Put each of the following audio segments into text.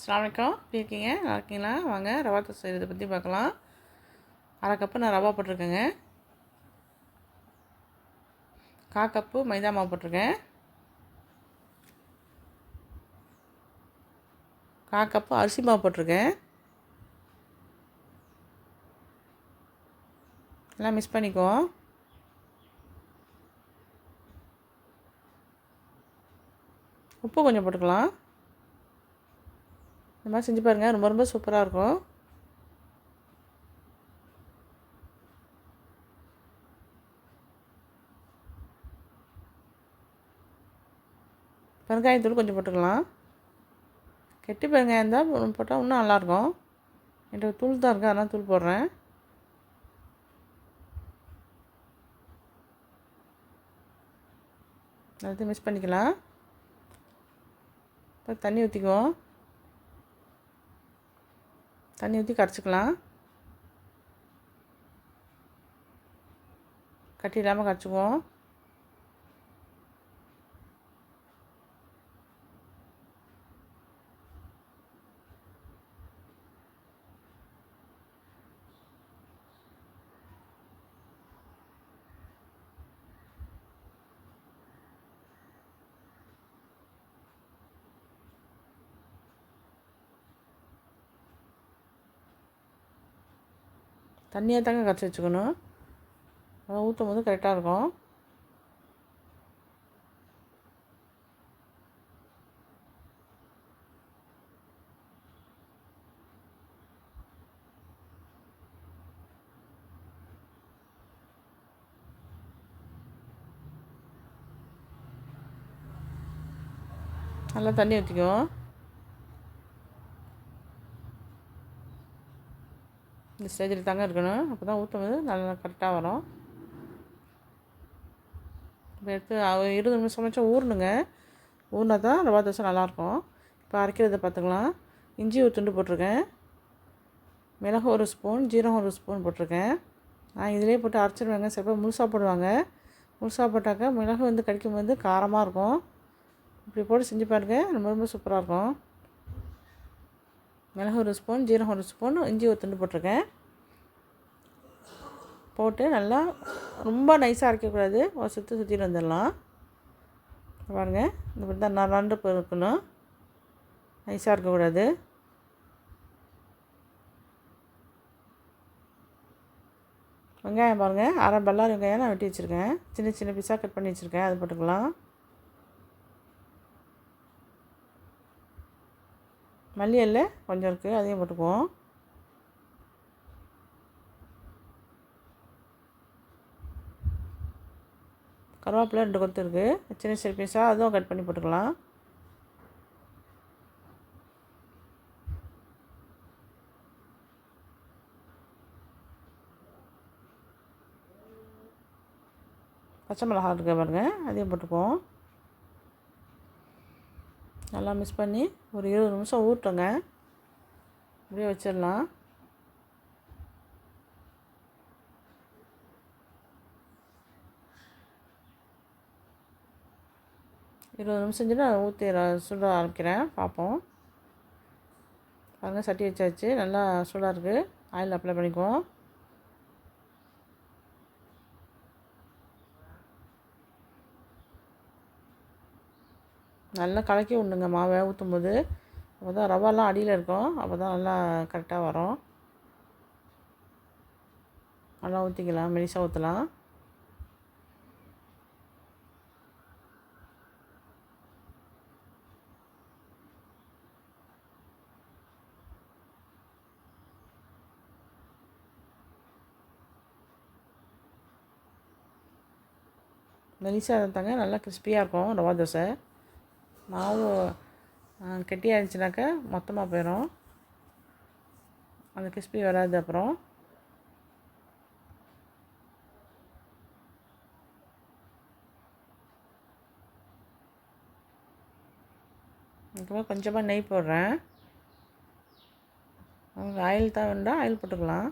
அஸ்லாம் வலைக்கம் எப்படி இருக்கீங்க? நல்லா இருக்கீங்களா? வாங்க ரவா தோசை செய்கிறத பற்றி பார்க்கலாம். அரை கப்பு நான் ரவா போட்டிருக்கேங்க. கா கப்பு மைதா மாவு போட்டிருக்கேன். கா கப்பு அரிசி மாவு போட்டிருக்கேன். எல்லாம் மிஸ் பண்ணிக்குவோம் உப்பு கொஞ்சம் போட்டுக்கலாம். இந்த மாதிரி செஞ்சு பாருங்கள் ரொம்ப ரொம்ப சூப்பராக இருக்கும். பெருங்காயத்தூள் கொஞ்சம் போட்டுக்கலாம். கெட்டி பெருங்காயம் இருந்தால் போட்டால் இன்னும் நல்லாயிருக்கும் என்கிட்ட தூள் தான் இருக்குது அதனால் தூள் போடுறேன். எல்லாத்தையும் மிக்ஸ் பண்ணிக்கலாம். இப்போ தண்ணி ஊற்றிக்குவோம் தண்ணி ஊற்றி கரைச்சிக்கலாம். கட்டி இல்லாமல் கரைச்சிக்குவோம். தண்ணியாக தாங்க கரைச்சி வச்சுக்கணும். அதை ஊற்றும் போது கரெக்டாக இருக்கும். நல்லா தண்ணி ஊற்றிக்குவோம் இந்த ஸ்டேஜில் தாங்க இருக்கணும். அப்போ தான் ஊற்றும் போது நல்லா கரெக்டாக வரும். இப்போ எடுத்து இருபது நிமிஷம் சமைச்சா ஊறணுங்க. ஊறினா தான் ரவா தோசை நல்லாயிருக்கும். இப்போ அரைக்கிறத பார்த்துக்கலாம் இஞ்சி ஒரு துண்டு போட்டிருக்கேன். மிளகு ஒரு ஸ்பூன் ஜீரகம் ஒரு ஸ்பூன் போட்டிருக்கேன். நான் இதிலே போட்டு அரைச்சிடுவேங்க சில பேர் முழுசாக போடுவாங்க. முழுசாக போட்டாக்கா மிளகு வந்து கடிக்கும் போது காரமாக இருக்கும். இப்படி போட்டு செஞ்சு பாருங்கள் ரொம்ப ரொம்ப சூப்பராக இருக்கும். மிளகு ஒரு ஸ்பூன் ஜீரகம் ஒரு ஸ்பூன் இஞ்சி ஒரு துண்டு போட்டிருக்கேன். போட்டு நல்லா ரொம்ப நைஸாக அரைக்கக்கூடாது. ஒரு சுற்றி சுற்றிட்டு வந்துடலாம். பாருங்கள் இந்த மாதிரி தான் நான் ரெண்டு இருக்கணும். நைஸாக இருக்கக்கூடாது. வெங்காயம் பாருங்கள் அரை பல்லாரி வெங்காயம் நான் வெட்டி வச்சுருக்கேன். சின்ன சின்ன பீஸாக கட் பண்ணி வச்சுருக்கேன். அது போட்டுக்கலாம். மல்லி இலை கொஞ்சம் இருக்குது அதையும் போட்டுக்குவோம். கருவேப்பிலை ரெண்டு கொத்து இருக்குது சின்ன சின்ன பீஸாக அதுவும் கட் பண்ணி போட்டுக்கலாம். பச்சை மிளகா இருக்கு பாருங்கள் அதையும் போட்டுக்குவோம். நல்லா மிக்ஸ் பண்ணி ஒரு இருபது நிமிஷம் ஊட்டுங்க அப்படியே வச்சிடலாம். இருபது நிமிஷம் செஞ்சுட்டு அதை ஊற்றி சுட ஆரம்பிக்கிறேன். பார்ப்போம். பாருங்கள் சட்டி வச்சாச்சு. நல்லா சூடாக இருக்குது ஆயில் அப்ளை பண்ணிக்குவோம். நல்லா கலக்கி விடணுங்க மாவை ஊற்றும் போது அப்போ தான் ரவாலாம் அடியில் இருக்கும். அப்போ தான் நல்லா கரெக்டாக வரும். நல்லா ஊற்றிக்கலாம் மெலிசாக ஊற்றலாம் மெலிசாக தாங்க நல்லா கிறிஸ்பியாக இருக்கும் ரவா தோசை. மாவு ஆ, கெட்டியாக இருந்துச்சுனாக்கா மொத்தமாக போயிடும் அந்த கிறிஸ்பி வராது அப்புறம். அதுக்கப்புறம் கொஞ்சமாக நெய் போடுறேன். உங்களுக்கு ஆயில் தான் வேண்டாம் ஆயில் போட்டுக்கலாம்.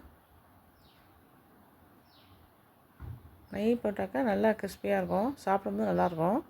நெய் போட்டாக்கா நல்லா கிறிஸ்பியாக இருக்கும். சாப்பிடும்போது நல்லாயிருக்கும்.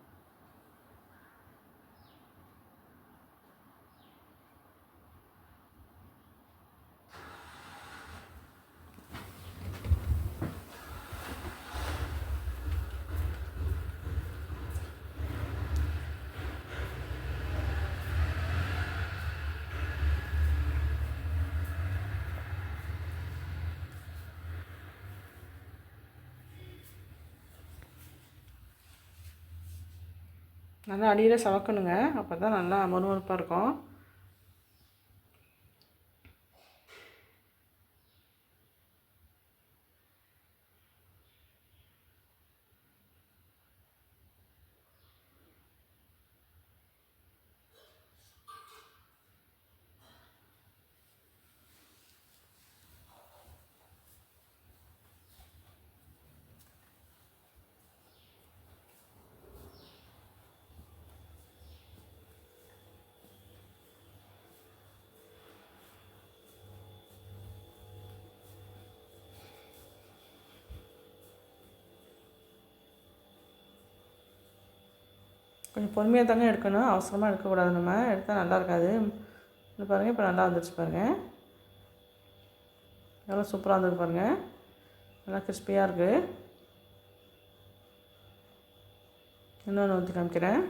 நல்லா அடியில் சவக்கணுங்க. அப்போ தான் நல்லா மொறுமொறுப்பாக இருக்கும். கொஞ்சம் பொறுமையாக தாங்க எடுக்கணும். அவசரமாக எடுக்கக்கூடாது நம்ம. எடுத்தால் நல்லா இருக்காது. இது பாருங்கள் இப்போ நல்லா வந்துருச்சு பாருங்கள் நல்லா சூப்பராக இருந்தது பாருங்கள் நல்லா கிறிஸ்பியாக இருக்குது இன்னொன்று ஊற்றி காமிக்கிறேன்.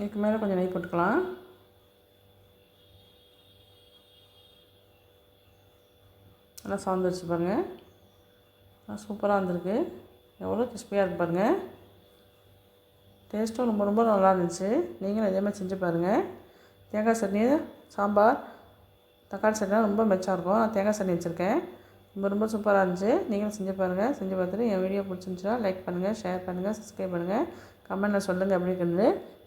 இதுக்கு மேலே கொஞ்சம் நெய் போட்டுக்கலாம். நல்லா சவுந்துருச்சு பாருங்கள் நல்லா சூப்பராக வந்திருக்கு. எவ்வளோ கிறிஸ்பியாக இருக்கு பாருங்கள் டேஸ்ட்டும் ரொம்ப ரொம்ப நல்லா இருந்துச்சு. நீங்களும் இதே மாதிரி செஞ்சு பாருங்கள் தேங்காய் சட்னி சாம்பார் தக்காளி சட்னிலாம் ரொம்ப மெச்சாக இருக்கும். நான் தேங்காய் சட்னி வச்சுருக்கேன். ரொம்ப ரொம்ப சூப்பராக இருந்துச்சு. நீங்களும் செஞ்சு பாருங்கள் செஞ்சு பார்த்துட்டு என் வீடியோ பிடிச்சிருந்துச்சுன்னா லைக் பண்ணுங்கள் ஷேர் பண்ணுங்கள் சப்ஸ்கிரைப் பண்ணுங்கள் கமெண்ட்டில் சொல்லுங்கள் அப்படின்னு